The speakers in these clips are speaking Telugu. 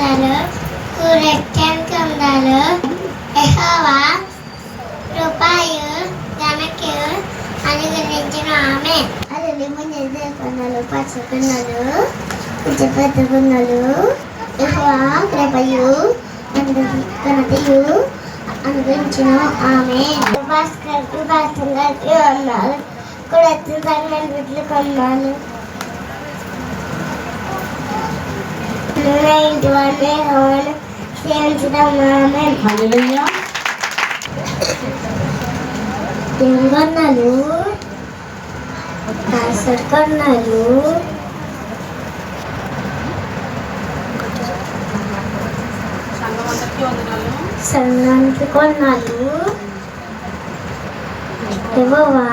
వందలు కూరెక్కనికి వందలు ఎహోవా రూపాయు గనకు అనుగ్రహించిన ఆమె అది ముందు కొన్నలు పచ్చకున్నలు పెద్దకున్నలు ఎహోవా కృపయు ఘనతయు అనుగ్రహించిన ఆమె గారికి వందాలు కూడా తగిన బిడ్డలు కొన్నాను తెలంగాణలు వాళ్ళే హోను సేవించడం ఆమె హల్లెలూయా కొన్నాలు కాసర్ కొన్నాలు సంఘమందరికీ ఇవ్వవా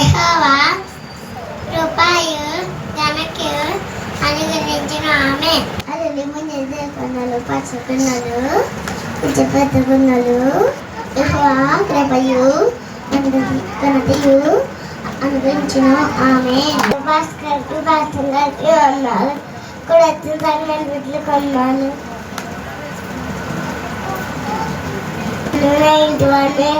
ఎహోవా రూపాయు గనకు అనుగ్రహించిన ఆమె అది ముందు కొన్నాలు పచ్చకున్నాలు కృపయు ఘనతయు అనుగ్రహించిన ఆమె భాస్కర్ భాస్కర్ గారికి వందాలు తగిన బిడ్డలు కొన్నాను. ఇంటి వాళ్ళే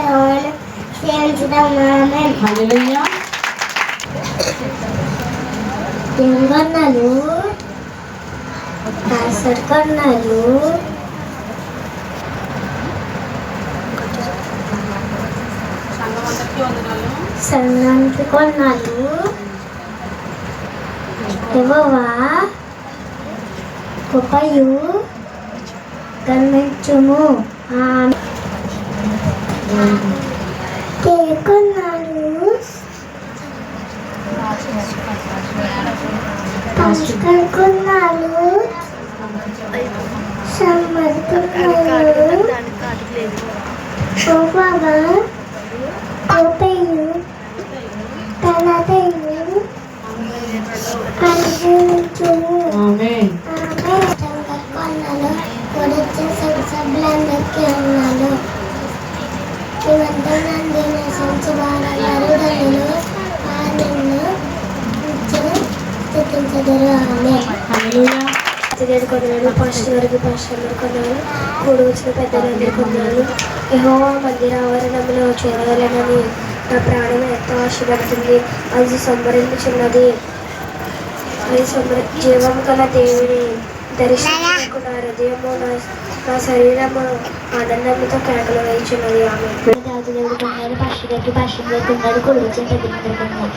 కొన్నాలు కాసర్ కొన్నాలు సన్నానికి కొన్నాలు ఇవ్వవా కృపయు గమనించుము ఆమె కొన్నాలు పసుకర్ కొన్నాలు సమ్మర్ కొన్నాలు గోపాగా గోపయ్యు తలదయ్యు ఆమె హల్లెలూయా. దగ్గర కొన్నాడు పాస్టర్ గారికి పాస్టర్ గారు కూడి వచ్చిన పెద్దలందరూ కొన్నాడు యహో మందిర ఆవరణంలో చూడగలనని నా ప్రాణం ఎంతో ఆశపడుతుంది. అది సంబరించున్నది అది సంబర జీవం గల దేవుని దర్శించుకున్న హృదయము నా నా శరీరము ఆనందంతో కేకలు వేయించున్నది. ఆమె దేవుడు కొన్నాడు పాస్టర్ గారికి పాస్టర్ గారు కొన్నాడు కూడి వచ్చిన పెద్దలందరూ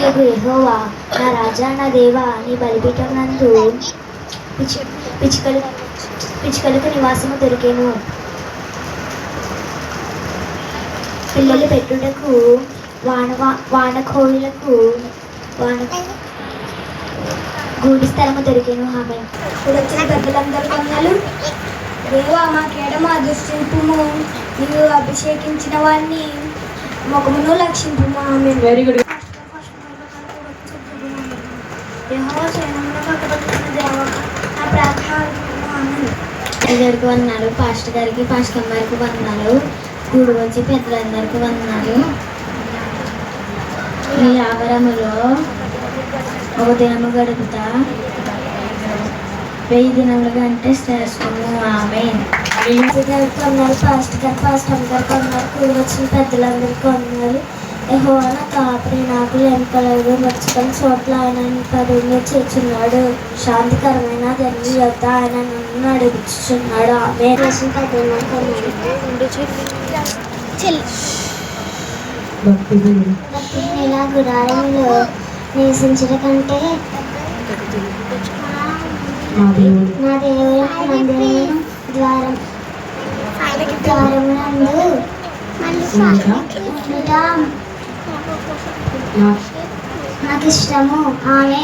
యొక్క యెహోవా నా రాజా నా దేవా నీ బలిపీఠం నందు పిచ్చి పిచ్చుకలు పిచ్చుకలకు నివాసము దొరికేను పిల్లలు పెట్టుటకు వాన వానకోయిలకు వాన గూడి స్థలము దొరికేను ఆమె. ఇప్పుడు వచ్చిన పెద్దలందరూ కొన్నాలు దేవా మా కేడ మా దుష్టింపుము నీవు అభిషేకించిన వారిని. ముఖమును లక్షింపుము వెరీ గుడ్. ఇద్దరికి వందనాలు. పాస్టర్ గారికి పాస్టర్ గారికి వందనాలు. కూడి వచ్చి పెద్దలందరికీ వందనాలు. మీ ఆవరములో ఒక దినము గడుపుతా. వెయ్యి దినములు కంటే శ్రేష్టము. ఆమె గారికి ఉన్నారు పాస్టర్ గారు పాస్టర్ గారికి ఉన్నారు కూడి వచ్చిన పెద్దలందరికీ ఉన్నారు యెహోవా కాపరి నాకు వెనుకలేదు మర్చిపోయిన చోట్ల ఆయన పరువులో చేర్చున్నాడు శాంతికరమైన ధర్మి యొక్క ఆయన నన్ను నడిపించుచున్నాడు ఆమె భక్తి దేవుడు. ఇలా గుడారంలో నివసించట కంటే మా దేవుడు. నా దేవుని మందిరం ద్వారం. నాకు ఇష్టము. ఆమె.